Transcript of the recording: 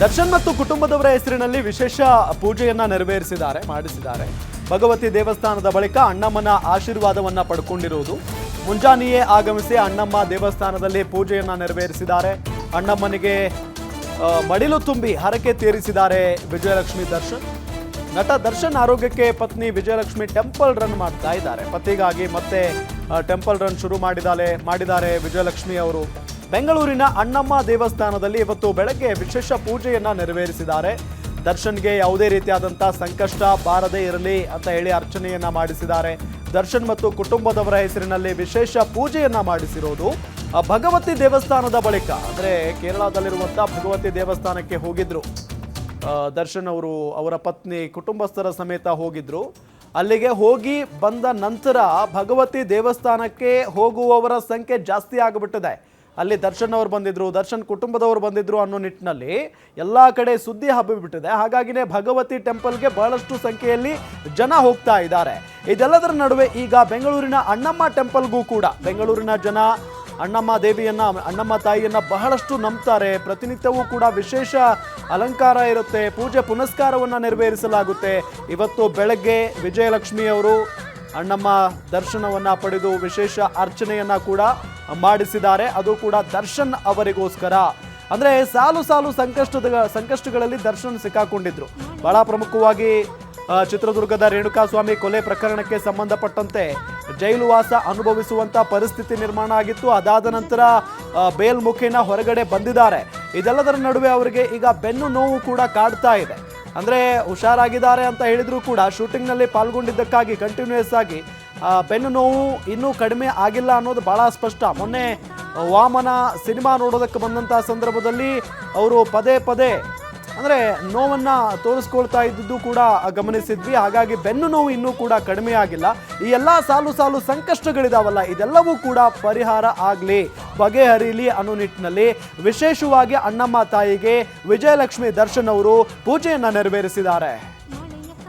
ದರ್ಶನ್ ಮತ್ತು ಕುಟುಂಬದವರ ಹೆಸರಿನಲ್ಲಿ ವಿಶೇಷ ಪೂಜೆಯನ್ನ ನೆರವೇರಿಸಿದ್ದಾರೆ, ಮಾಡಿಸಿದ್ದಾರೆ. ಭಗವತಿ ದೇವಸ್ಥಾನದ ಬಳಿಕ ಅಣ್ಣಮ್ಮನ ಆಶೀರ್ವಾದವನ್ನ ಪಡ್ಕೊಂಡಿರುವುದು. ಮುಂಜಾನೆಯೇ ಆಗಮಿಸಿ ಅಣ್ಣಮ್ಮ ದೇವಸ್ಥಾನದಲ್ಲಿ ಪೂಜೆಯನ್ನ ನೆರವೇರಿಸಿದ್ದಾರೆ. ಅಣ್ಣಮ್ಮನಿಗೆ ಮಡಿಲು ತುಂಬಿ ಹರಕೆ ತೀರಿಸಿದ್ದಾರೆ ವಿಜಯಲಕ್ಷ್ಮಿ ದರ್ಶನ್. ನಟ ದರ್ಶನ್ ಆರೋಗ್ಯಕ್ಕೆ ಪತ್ನಿ ವಿಜಯಲಕ್ಷ್ಮಿ ಟೆಂಪಲ್ ರನ್ ಮಾಡ್ತಾ ಇದ್ದಾರೆ. ಪತಿಗಾಗಿ ಮತ್ತೆ ಟೆಂಪಲ್ ರನ್ ಶುರು ಮಾಡಿದಾಲೆ ಮಾಡಿದ್ದಾರೆ ವಿಜಯಲಕ್ಷ್ಮಿ ಅವರು. ಬೆಂಗಳೂರಿನ ಅಣ್ಣಮ್ಮ ದೇವಸ್ಥಾನದಲ್ಲಿ ಇವತ್ತು ಬೆಳಗ್ಗೆ ವಿಶೇಷ ಪೂಜೆಯನ್ನ ನೆರವೇರಿಸಿದ್ದಾರೆ. ದರ್ಶನ್ಗೆ ಯಾವುದೇ ರೀತಿಯಾದಂಥ ಸಂಕಷ್ಟ ಬಾರದೇ ಇರಲಿ ಅಂತ ಹೇಳಿ ಅರ್ಚನೆಯನ್ನ ಮಾಡಿಸಿದ್ದಾರೆ. ದರ್ಶನ್ ಮತ್ತು ಕುಟುಂಬದವರ ಹೆಸರಿನಲ್ಲಿ ವಿಶೇಷ ಪೂಜೆಯನ್ನ ಮಾಡಿಸಿರೋದು ಭಗವತಿ ದೇವಸ್ಥಾನದ ಬಳಿಕ. ಅಂದ್ರೆ ಕೇರಳದಲ್ಲಿರುವಂಥ ಭಗವತಿ ದೇವಸ್ಥಾನಕ್ಕೆ ಹೋಗಿದ್ರು. ದರ್ಶನ್ ಅವರು ಅವರ ಪತ್ನಿ, ಕುಟುಂಬಸ್ಥರ ಸಮೇತ ಹೋಗಿದ್ರು. ಅಲ್ಲಿಗೆ ಹೋಗಿ ಬಂದ ನಂತರ ಭಗವತಿ ದೇವಸ್ಥಾನಕ್ಕೆ ಹೋಗುವವರ ಸಂಖ್ಯೆ ಜಾಸ್ತಿ ಆಗಿಬಿಟ್ಟಿದೆ. ಅಲ್ಲಿ ದರ್ಶನ್ ಅವರು ಬಂದಿದ್ರು, ದರ್ಶನ್ ಕುಟುಂಬದವರು ಬಂದಿದ್ರು ಅನ್ನೋ ನಿಟ್ಟಿನಲ್ಲಿ ಎಲ್ಲ ಕಡೆ ಸುದ್ದಿ ಹಬ್ಬಿಬಿಟ್ಟಿದೆ. ಹಾಗಾಗಿನೇ ಭಗವತಿ ಟೆಂಪಲ್ಗೆ ಬಹಳಷ್ಟು ಸಂಖ್ಯೆಯಲ್ಲಿ ಜನ ಹೋಗ್ತಾ ಇದ್ದಾರೆ. ಇದೆಲ್ಲದರ ನಡುವೆ ಈಗ ಬೆಂಗಳೂರಿನ ಅಣ್ಣಮ್ಮ ಟೆಂಪಲ್ಗೂ ಕೂಡ, ಬೆಂಗಳೂರಿನ ಜನ ಅಣ್ಣಮ್ಮ ದೇವಿಯನ್ನ, ಅಣ್ಣಮ್ಮ ತಾಯಿಯನ್ನ ಬಹಳಷ್ಟು ನಂಬ್ತಾರೆ. ಪ್ರತಿನಿತ್ಯವೂ ಕೂಡ ವಿಶೇಷ ಅಲಂಕಾರ ಇರುತ್ತೆ, ಪೂಜೆ ಪುನಸ್ಕಾರವನ್ನು ನೆರವೇರಿಸಲಾಗುತ್ತೆ. ಇವತ್ತು ಬೆಳಗ್ಗೆ ವಿಜಯಲಕ್ಷ್ಮಿಯವರು ಅಣ್ಣಮ್ಮ ದರ್ಶನವನ್ನು ಪಡೆದು ವಿಶೇಷ ಅರ್ಚನೆಯನ್ನು ಕೂಡ ಮಾಡಿಸಿದ್ದಾರೆ. ಅದು ಕೂಡ ದರ್ಶನ್ ಅವರಿಗೋಸ್ಕರ. ಅಂದರೆ ಸಾಲು ಸಾಲು ಸಂಕಷ್ಟದ, ಸಂಕಷ್ಟಗಳಲ್ಲಿ ದರ್ಶನ್ ಸಿಕ್ಕಾಕೊಂಡಿದ್ರು. ಬಹಳ ಪ್ರಮುಖವಾಗಿ ಚಿತ್ರದುರ್ಗದ ರೇಣುಕಾಸ್ವಾಮಿ ಕೊಲೆ ಪ್ರಕರಣಕ್ಕೆ ಸಂಬಂಧಪಟ್ಟಂತೆ ಜೈಲುವಾಸ ಅನುಭವಿಸುವಂಥ ಪರಿಸ್ಥಿತಿ ನಿರ್ಮಾಣ ಆಗಿತ್ತು. ಅದಾದ ನಂತರ ಬೇಲ್ ಮುಖೇನ ಹೊರಗಡೆ ಬಂದಿದ್ದಾರೆ. ಇದೆಲ್ಲದರ ನಡುವೆ ಅವರಿಗೆ ಈಗ ಬೆನ್ನು ನೋವು ಕೂಡ ಕಾಡ್ತಾ ಇದೆ. ಅಂದ್ರೆ ಹುಷಾರಾಗಿದ್ದಾರೆ ಅಂತ ಹೇಳಿದ್ರು ಕೂಡ ಶೂಟಿಂಗ್ನಲ್ಲಿ ಪಾಲ್ಗೊಂಡಿದ್ದಕ್ಕಾಗಿ ಕಂಟಿನ್ಯೂಸ್ ಆಗಿ ಬೆನ್ನು ನೋವು ಇನ್ನೂ ಕಡಿಮೆ ಆಗಿಲ್ಲ ಅನ್ನೋದು ಬಹಳ ಸ್ಪಷ್ಟ. ಮೊನ್ನೆ ವಾಮನ ಸಿನಿಮಾ ನೋಡೋದಕ್ಕೆ ಬಂದಂಥ ಸಂದರ್ಭದಲ್ಲಿ ಅವರು ಪದೇ ಪದೇ, ಅಂದರೆ ನೋವನ್ನು ತೋರಿಸ್ಕೊಳ್ತಾ ಇದ್ದಿದ್ದು ಕೂಡ ಗಮನಿಸಿದ್ವಿ. ಹಾಗಾಗಿ ಬೆನ್ನು ನೋವು ಇನ್ನೂ ಕೂಡ ಕಡಿಮೆ ಆಗಿಲ್ಲ. ಈ ಎಲ್ಲ ಸಾಲು ಸಾಲು ಸಂಕಷ್ಟಗಳಿದಾವಲ್ಲ, ಇದೆಲ್ಲವೂ ಕೂಡ ಪರಿಹಾರ ಆಗಲಿ. ಬಗೆಹರಿಲಿ ಅನ್ನೋ ನಿಟ್ಟಿನಲ್ಲಿ ವಿಶೇಷವಾಗಿ ಅಣ್ಣಮ್ಮ ತಾಯಿಗೆ ವಿಜಯಲಕ್ಷ್ಮಿ ದರ್ಶನ್ ಅವರು ಪೂಜೆಯನ್ನು ನೆರವೇರಿಸಿದ್ದಾರೆ.